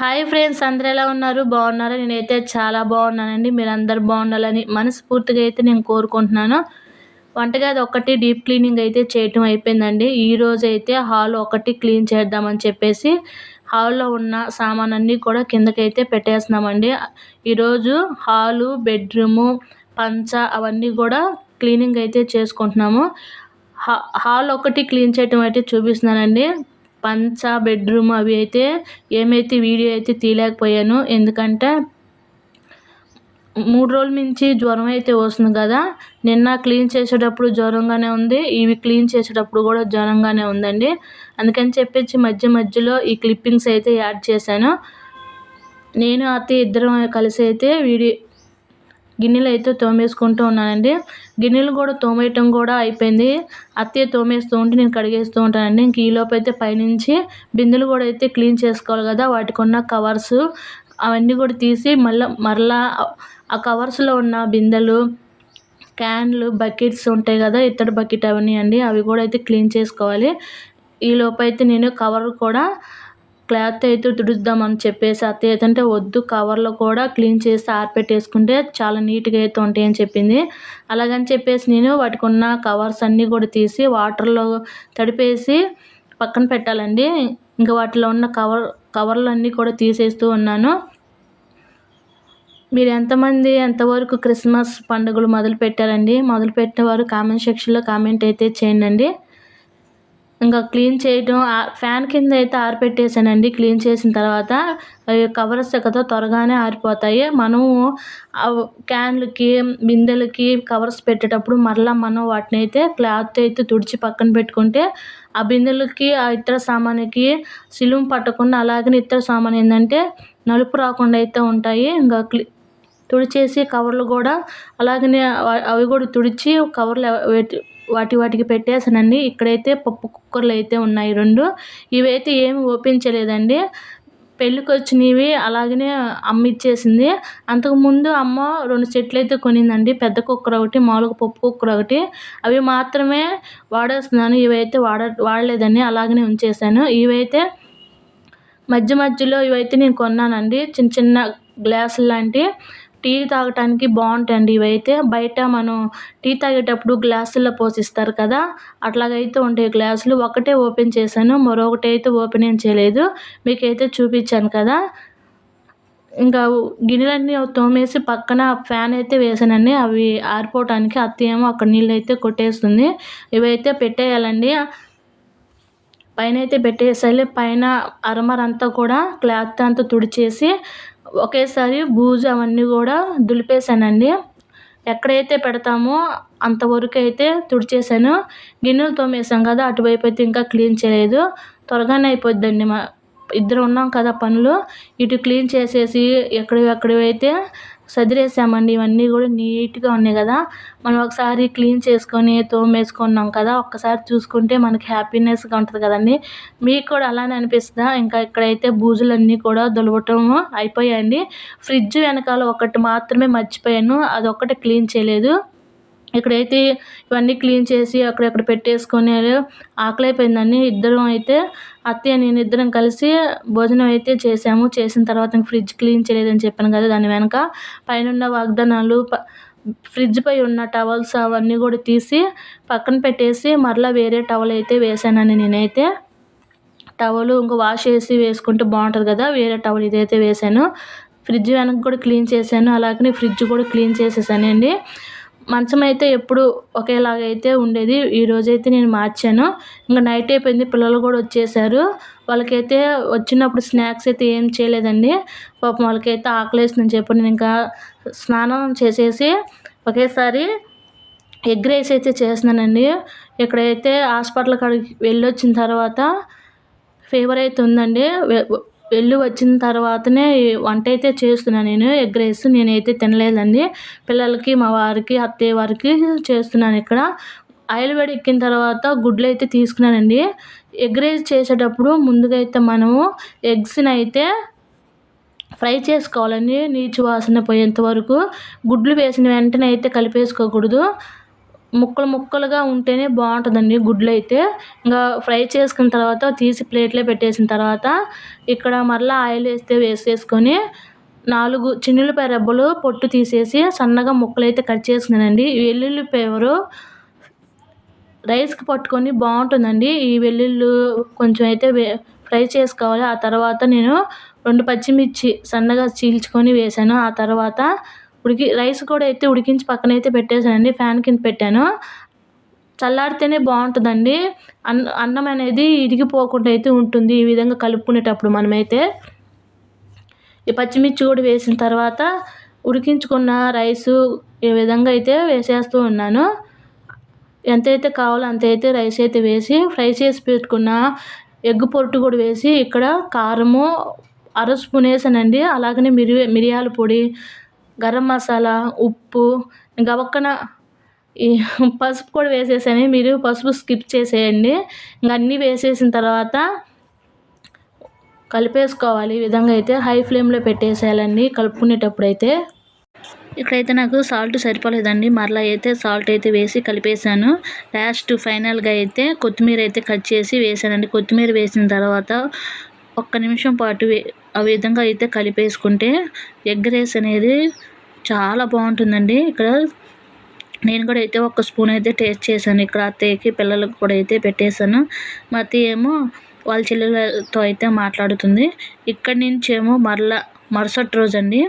Hi friends అందరు ఎలా ఉన్నారు? బాగున్నారా? నేనైతే చాలా బాగున్నానండి. మీరు అందరు బాగుండాలని మనస్ఫూర్తిగా అయితే నేను కోరుకుంటున్నాను. వంటగది ఒకటి డీప్ క్లీనింగ్ అయితే చేయటం అయిపోయిందండి. ఈరోజు అయితే హాల్ ఒకటి క్లీన్ చేద్దామని చెప్పేసి హాల్లో ఉన్న సామాన్ అన్నీ కూడా కిందకైతే పెట్టేస్తున్నామండి. ఈరోజు హాలు బెడ్రూము పంచ అవన్నీ కూడా క్లీనింగ్ అయితే చేసుకుంటున్నాము. హాల్ ఒకటి క్లీన్ చేయటం అయితే చూపిస్తున్నానండి. పంచ బెడ్రూమ్ అవి అయితే ఏమైతే వీడియో అయితే తీయలేకపోయాను. ఎందుకంటే మూడు రోజుల నుంచి జ్వరం అయితే వస్తుంది కదా. నిన్న క్లీన్ చేసేటప్పుడు జ్వరంగానే ఉంది. ఇవి క్లీన్ చేసేటప్పుడు కూడా జ్వరంగానే ఉందండి. అందుకని చెప్పేసి మధ్య మధ్యలో ఈ క్లిప్పింగ్స్ అయితే యాడ్ చేశాను. నేను అతి ఇద్దరం కలిసి అయితే వీడియో గిన్నెలు అయితే తోమేసుకుంటూ ఉన్నానండి. గిన్నెలు కూడా తోమేయటం కూడా అయిపోయింది. అత్తయ్య తోమేస్తూ ఉంటే నేను కడిగేస్తూ ఉంటానండి. ఇంక ఈలోపు అయితే పైనుంచి బిందెలు కూడా అయితే క్లీన్ చేసుకోవాలి కదా వాటికి ఉన్న కవర్స్ అవన్నీ కూడా తీసి మళ్ళీ మరలా ఆ కవర్స్లో ఉన్న బిందెలు క్యాన్లు బకెట్స్ ఉంటాయి కదా ఇత్తడి బకెట్ అవన్నీ అండి అవి కూడా అయితే క్లీన్ చేసుకోవాలి. ఈలోపు అయితే నేను కవర్ కూడా క్లాత్ అయితే తుడుద్దామని చెప్పేసి అత్తయ్య అయితే వద్దు కవర్లో కూడా క్లీన్ చేసి ఆరిపెట్టేసుకుంటే చాలా నీట్గా అయితే ఉంటాయని చెప్పింది. అలాగని చెప్పేసి నేను వాటికి ఉన్న కవర్స్ అన్నీ కూడా తీసి వాటర్లో తడిపేసి పక్కన పెట్టాలండి. ఇంకా వాటిలో ఉన్న కవర్ కవర్లు అన్నీ కూడా తీసేస్తూ ఉన్నాను. మీరు ఎంతమంది ఎంతవరకు క్రిస్మస్ పండుగలు మొదలు పెట్టారండి మొదలు పెట్టేవారు కామెంట్ సెక్షన్లో కామెంట్ అయితే చేయండి. ఇంకా క్లీన్ చేయడం ఫ్యాన్ కింద అయితే ఆరిపెట్టేసానండి క్లీన్ చేసిన తర్వాత అవి కవర్స్ కదా త్వరగానే ఆరిపోతాయి. మనము క్యాన్లకి బిందెలకి కవర్స్ పెట్టేటప్పుడు మరలా మనం వాటిని అయితే క్లాత్ అయితే తుడిచి పక్కన పెట్టుకుంటే ఆ బిందెలకి ఆ ఇతర సామాన్లకి సిలుం పట్టకుండా అలాగే ఇతర సామాన్ ఏంటంటే నలుపు రాకుండా అయితే ఉంటాయి. ఇంకా తుడిచేసి కవర్లు కూడా అలాగనే అవి కూడా తుడిచి కవర్లు వాటి వాటికి పెట్టేసానండి ఇక్కడైతే పప్పు కుక్కర్లు అయితే ఉన్నాయి రెండు. ఇవైతే ఏమి ఓపెన్ చేయలేదండి పెళ్ళికి వచ్చినవి అలాగనే అమ్మ ఇచ్చేసింది అంతకుముందు అమ్మ రెండు సెట్లు అయితే కొనిందండి. పెద్ద కుక్కర్ ఒకటి మామూలుగా పప్పు కుక్కర్ ఒకటి. అవి మాత్రమే వాడేస్తున్నాను. ఇవైతే వాడ వాడలేదని అలాగనే ఉంచేసాను ఇవైతే మధ్య మధ్యలో ఇవైతే నేను కొన్నానండి. చిన్న చిన్న గ్లాసులు లాంటి టీ తాగటానికి బాగుంటాయండి ఇవైతే బయట మనం టీ తాగేటప్పుడు గ్లాసుల్లో పోసిస్తారు కదా అట్లాగైతే ఉంటాయి గ్లాసులు ఒకటే ఓపెన్ చేశాను మరొకటి అయితే ఓపెన్ ఏం చేయలేదు. మీకైతే చూపించాను కదా. ఇంకా గిన్నెలన్నీ తోమేసి పక్కన ఫ్యాన్ అయితే వేసానండి అవి ఆరిపోవటానికి అత్తేమో అక్కడ నీళ్ళు అయితే కొట్టేస్తుంది. ఇవైతే పెట్టేయాలండి. పైన అయితే పెట్టేసాలి పైన అరమరంతా కూడా క్లాత్ అంతా తుడిచేసి ఒకేసారి బూజు అవన్నీ కూడా దులిపేసానండి ఎక్కడైతే పెడతామో అంతవరకు అయితే తుడిచేసాను గిన్నెలు తోమేసాం కదా అటువైపు అయితే ఇంకా క్లీన్ చేయలేదు. త్వరగానే అయిపోద్దండి మా ఇద్దరు ఉన్నాం కదా పనులు. ఇటు క్లీన్ చేసేసి ఎక్కడివి అయితే సదిరేసామండి. ఇవన్నీ కూడా నీట్గా ఉన్నాయి కదా. మనం ఒకసారి క్లీన్ చేసుకొని తోమేసుకున్నాం కదా. ఒక్కసారి చూసుకుంటే మనకి హ్యాపీనెస్గా ఉంటుంది కదండి. మీకు కూడా అలానే అనిపిస్తుందా? ఇంకా ఇక్కడైతే బూజులన్నీ కూడా దులవటం అయిపోయాయండి. ఫ్రిడ్జ్ వెనకాల ఒకటి మాత్రమే మర్చిపోయాను. అది క్లీన్ చేయలేదు. ఇక్కడైతే ఇవన్నీ క్లీన్ చేసి అక్కడక్కడ పెట్టేసుకొని ఆకలి అయిపోయిందని ఇద్దరం అయితే అత్తయ్య నేను ఇద్దరం కలిసి భోజనం అయితే చేసాము. చేసిన తర్వాత ఫ్రిడ్జ్ క్లీన్ చేయలేదని చెప్పాను కదా దాని వెనక. పైన ఉన్న వాగ్దానాలు ఫ్రిడ్జ్ పై ఉన్న టవల్స్ అవన్నీ కూడా తీసి పక్కన పెట్టేసి మరలా వేరే టవల్ అయితే వేసానని నేనైతే. టవల్ ఇంకా వాష్ చేసి వేసుకుంటే బాగుంటుంది కదా వేరే టవల్ ఇదైతే వేసాను ఫ్రిడ్జ్ వెనక కూడా క్లీన్ చేశాను. అలాగే ఫ్రిడ్జ్ కూడా క్లీన్ చేసేసానండి. మంచం అయితే ఎప్పుడు ఒకేలాగా అయితే ఉండేది ఈరోజైతే నేను మార్చాను. ఇంకా నైట్ అయిపోయింది. పిల్లలు కూడా వచ్చేసారు. వాళ్ళకైతే వచ్చినప్పుడు స్నాక్స్ అయితే ఏం చేయలేదండి. పాపం వాళ్ళకైతే ఆకలేస్తుందని చెప్పి నేను ఇంకా స్నానం చేసేసి ఒకేసారి ఎగ్ రైస్ అయితే చేస్తున్నానండి. ఇక్కడైతే హాస్పిటల్ కాడికి వెళ్ళి వచ్చిన తర్వాత ఫీవర్ అయితే ఉందండి. వెళ్ళి వచ్చిన తర్వాతనే వంట అయితే చేస్తున్నాను నేను ఎగ్ రైస్ నేనైతే తినలేదండి. పిల్లలకి మా వారికి అత్తయ్య వారికి చేస్తున్నాను ఇక్కడ. ఆయిల్ వేడి ఎక్కిన తర్వాత గుడ్లు అయితే తీసుకున్నానండి. ఎగ్ రైస్ చేసేటప్పుడు ముందుగా అయితే మనము ఎగ్స్ని అయితే ఫ్రై చేసుకోవాలండి నీచు వాసన పోయేంత వరకు. గుడ్లు వేసిన వెంటనే అయితే కలిపేసుకోకూడదు. ముక్కలు ముక్కలుగా ఉంటేనే బాగుంటుందండి. గుడ్లు అయితే ఇంకా ఫ్రై చేసుకున్న తర్వాత తీసి ప్లేట్లో పెట్టేసిన తర్వాత ఇక్కడ మరలా ఆయిల్ వేస్తే వేసేసుకొని నాలుగు చిన్నులపాయ రెబ్బలు పొట్టు తీసేసి సన్నగా ముక్కలు అయితే కట్ చేసుకున్నానండి. వెల్లుల్లి పేవరు రైస్కి పట్టుకొని బాగుంటుందండి. ఈ వెల్లుల్లు కొంచెం అయితే వే ఫ్రై చేసుకోవాలి. ఆ తర్వాత నేను రెండు పచ్చిమిర్చి సన్నగా చీల్చుకొని వేసాను. ఆ తర్వాత ఉడికి రైస్ కూడా అయితే ఉడికించి పక్కన అయితే పెట్టేశానండి ఫ్యాన్ కింద పెట్టాను. చల్లారితేనే బాగుంటుందండి. అన్న అన్నం అనేది ఇరిగిపోకుండా అయితే ఉంటుంది ఈ విధంగా కలుపుకునేటప్పుడు మనమైతే. ఈ పచ్చిమిర్చి కూడా వేసిన తర్వాత ఉడికించుకున్న రైసు ఈ విధంగా అయితే వేసేస్తూ ఉన్నాను. ఎంతైతే కావాలో అంత అయితే రైస్ అయితే వేసి ఫ్రై చేసి పెట్టుకున్న ఎగ్ పొట్టు కూడా వేసి ఇక్కడ కారము అర స్పూన్ వేసానండి. అలాగనే మిరి మిరియాల పొడి గరం మసాలా ఉప్పు ఇంకా ఒక్కన ఈ పసుపు కూడా వేసేసాను మీరు పసుపు స్కిప్ చేసేయండి. ఇంకా అన్నీ వేసేసిన తర్వాత కలిపేసుకోవాలి. ఈ విధంగా అయితే హై ఫ్లేమ్లో పెట్టేసేయాలండి. కలుపుకునేటప్పుడు అయితే ఇక్కడైతే నాకు సాల్ట్ సరిపోలేదండి. మరలా అయితే సాల్ట్ అయితే వేసి కలిపేసాను లాస్ట్ ఫైనల్గా అయితే కొత్తిమీర అయితే కట్ చేసి వేసానండి కొత్తిమీర వేసిన తర్వాత ఒక్క నిమిషం పాటు ఆ విధంగా అయితే కలిపేసుకుంటే ఎగ్ రైస్ అనేది చాలా బాగుంటుందండి. ఇక్కడ నేను కూడా అయితే ఒక స్పూన్ అయితే టేస్ట్ చేశాను. ఇక్కడ అత్తయ్యకి పిల్లలకు కూడా అయితే పెట్టేశాను. మా అత్తయ్య ఏమో వాళ్ళ చెల్లెలతో అయితే మాట్లాడుతుంది. ఇక్కడి నుంచేమో మరలా మరుసటి రోజు అండి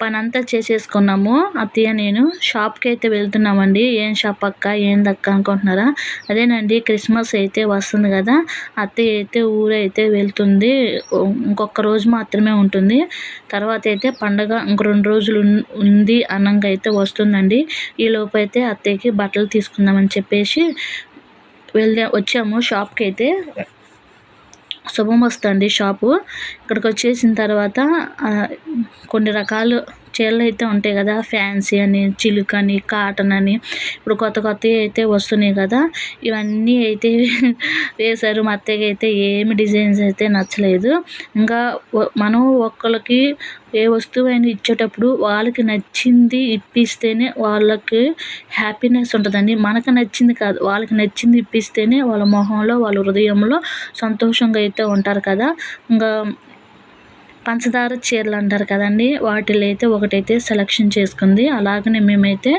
పని అంతా చేసేసుకున్నాము. అత్తయ్య నేను షాప్కి అయితే వెళ్తున్నామండి. ఏం షాప్ అక్క? ఏందక్క అనుకుంటున్నారా? అదేనండి క్రిస్మస్ అయితే వస్తుంది కదా. అత్తయ్య అయితే ఊరైతే వెళ్తుంది. ఇంకొక రోజు మాత్రమే ఉంటుంది. తర్వాత అయితే పండగ ఇంక రెండు రోజులు ఉంది అన్నంగా అయితే వస్తుందండి. ఈలోపు అయితే అత్తయ్యకి బట్టలు తీసుకుందామని చెప్పేసి వెళ్దా వచ్చాము షాప్కి అయితే శుభం వస్తుంది షాపు. ఇక్కడికి వచ్చేసిన తర్వాత కొన్ని రకాలు చీరలు అయితే ఉంటాయి కదా ఫ్యాన్సీ అని చిలుక అని కాటన్ అని. ఇప్పుడు కొత్త కొత్తవి అయితే వస్తున్నాయి కదా ఇవన్నీ అయితే వేశారు. మా అత్తయ్యకి అయితే ఏమి డిజైన్స్ అయితే నచ్చలేదు. ఇంకా మనం ఒక్కరికి ఏ వస్తువు ఇచ్చేటప్పుడు వాళ్ళకి నచ్చింది ఇప్పిస్తేనే వాళ్ళకి హ్యాపీనెస్ ఉంటుందండి. మనకు నచ్చింది కాదు వాళ్ళకి నచ్చింది ఇప్పిస్తేనే వాళ్ళ మొహంలో వాళ్ళ హృదయంలో సంతోషంగా అయితే ఉంటారు కదా. ఇంకా పంచదార చీరలు అంటారు కదండి వాటిలో అయితే ఒకటైతే సెలెక్షన్ చేసుకుంది. అలాగనే మేమైతే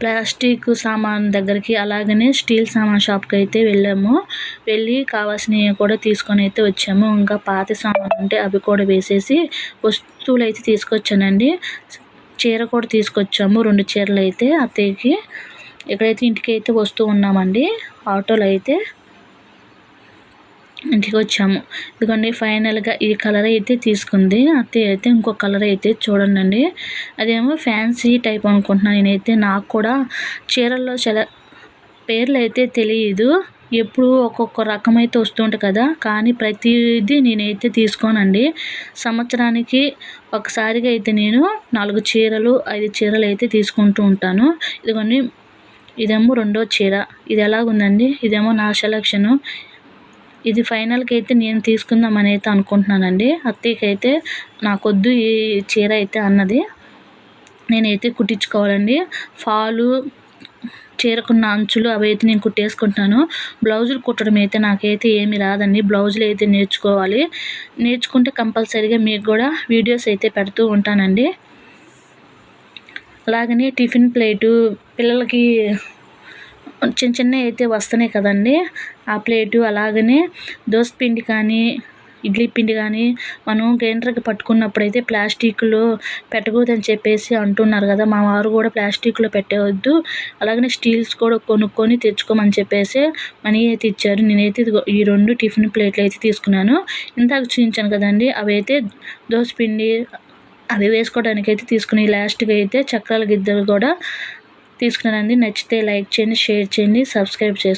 ప్లాస్టిక్ సామాన్ దగ్గరికి అలాగనే స్టీల్ సామాన్ షాప్కి అయితే వెళ్ళాము. వెళ్ళి కావాల్సినవి కూడా తీసుకొని అయితే వచ్చాము. ఇంకా పాత సామాన్ ఉంటే అవి కూడా వేసేసి వస్తువులు అయితే తీసుకొచ్చానండి. చీర కూడా తీసుకొచ్చాము. రెండు చీరలు అయితే అత్తయ్యకి. ఇక్కడైతే ఇంటికి అయితే వస్తూ ఉన్నామండి. ఆటోలో అయితే ఇంటికి వచ్చాము. ఇదిగోండి ఫైనల్గా ఈ కలర్ అయితే తీసుకుంది. అత్తయ్య అయితే ఇంకో కలర్ అయితే చూడండి అదేమో ఫ్యాన్సీ టైప్ అనుకుంటున్నాను నేనైతే. నాకు కూడా చీరల్లో చాలా పేర్లు అయితే తెలియదు ఎప్పుడు ఒక్కొక్క రకం అయితే వస్తుంటుంది కదా. కానీ ప్రతిదీ నేనైతే తీసుకోనండి. సంవత్సరానికి ఒకసారిగా అయితే నేను నాలుగు చీరలు ఐదు చీరలు అయితే తీసుకుంటూ ఉంటాను. ఇదిగోండి ఇదేమో రెండో చీర. ఇది ఎలాగుందండి? ఇదేమో నా సెలక్షను. ఇది ఫైనల్కి అయితే నేను తీసుకుందామని అయితే అనుకుంటున్నానండి. అత్తయ్యకైతే అయితే నాకొద్దు ఈ చీర అయితే అన్నది. నేనైతే కుట్టించుకోవాలండి. ఫాలు చీరకున్న అంచులు అవి అయితే నేను కుట్టేసుకుంటాను బ్లౌజులు కుట్టడం అయితే నాకైతే ఏమీ రాదండి. బ్లౌజులు అయితే నేర్చుకోవాలి. నేర్చుకుంటే కంపల్సరీగా మీకు కూడా వీడియోస్ అయితే పెడుతూ ఉంటానండి. అలాగనే టిఫిన్ ప్లేటు పిల్లలకి చిన్న చిన్నవి అయితే వస్తున్నాయి కదండి. ఆ ప్లేటు అలాగనే పిండి కానీ ఇడ్లీ పిండి కానీ మనం గ్రైండర్కి పట్టుకున్నప్పుడు అయితే ప్లాస్టిక్లో పెట్టకూడదని చెప్పేసి అంటున్నారు కదా. మా వారు కూడా ప్లాస్టిక్లో పెట్టవద్దు. అలాగనే స్టీల్స్ కూడా కొనుక్కొని తెచ్చుకోమని చెప్పేసి మనీ అయితే ఇచ్చారు. నేనైతే ఈ రెండు టిఫిన్ ప్లేట్లు అయితే తీసుకున్నాను. ఇందాక చూపించాను కదండి అవి అయితే పిండి అవి వేసుకోవడానికి అయితే తీసుకుని లాస్ట్గా అయితే చక్రాల గిద్దలు కూడా తీసుకున్నానండి. నచ్చితే లైక్ చేయండి షేర్ చేయండి సబ్స్క్రైబ్ చేసుకోండి.